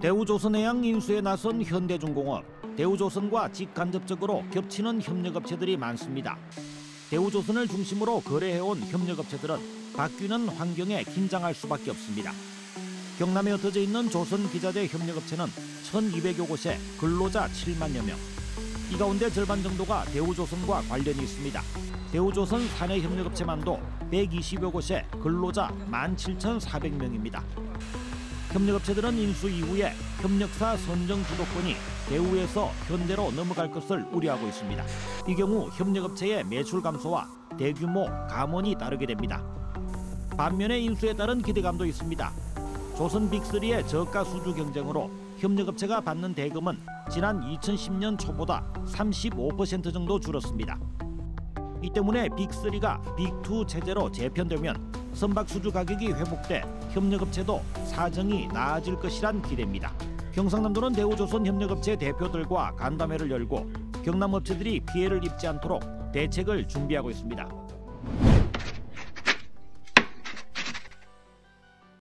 대우조선해양 인수에 나선 현대중공업, 대우조선과 직간접적으로 겹치는 협력업체들이 많습니다. 대우조선을 중심으로 거래해온 협력업체들은 바뀌는 환경에 긴장할 수밖에 없습니다. 경남에 흩어져 있는 조선기자재 협력업체는 1,200여 곳에 근로자 7만여 명. 이 가운데 절반 정도가 대우조선과 관련이 있습니다. 대우조선 사내 협력업체만도 120여 곳에 근로자 17,400명입니다. 협력업체들은 인수 이후에 협력사 선정 주도권이 대우에서 현대로 넘어갈 것을 우려하고 있습니다. 이 경우 협력업체의 매출 감소와 대규모 감원이 따르게 됩니다. 반면에 인수에 따른 기대감도 있습니다. 조선 빅3의 저가 수주 경쟁으로 협력업체가 받는 대금은 지난 2010년 초보다 35% 정도 줄었습니다. 이 때문에 빅3가 빅2 체제로 재편되면 선박 수주 가격이 회복돼 협력업체도 사정이 나아질 것이란 기대입니다. 경상남도는 대우조선 협력업체 대표들과 간담회를 열고 경남 업체들이 피해를 입지 않도록 대책을 준비하고 있습니다.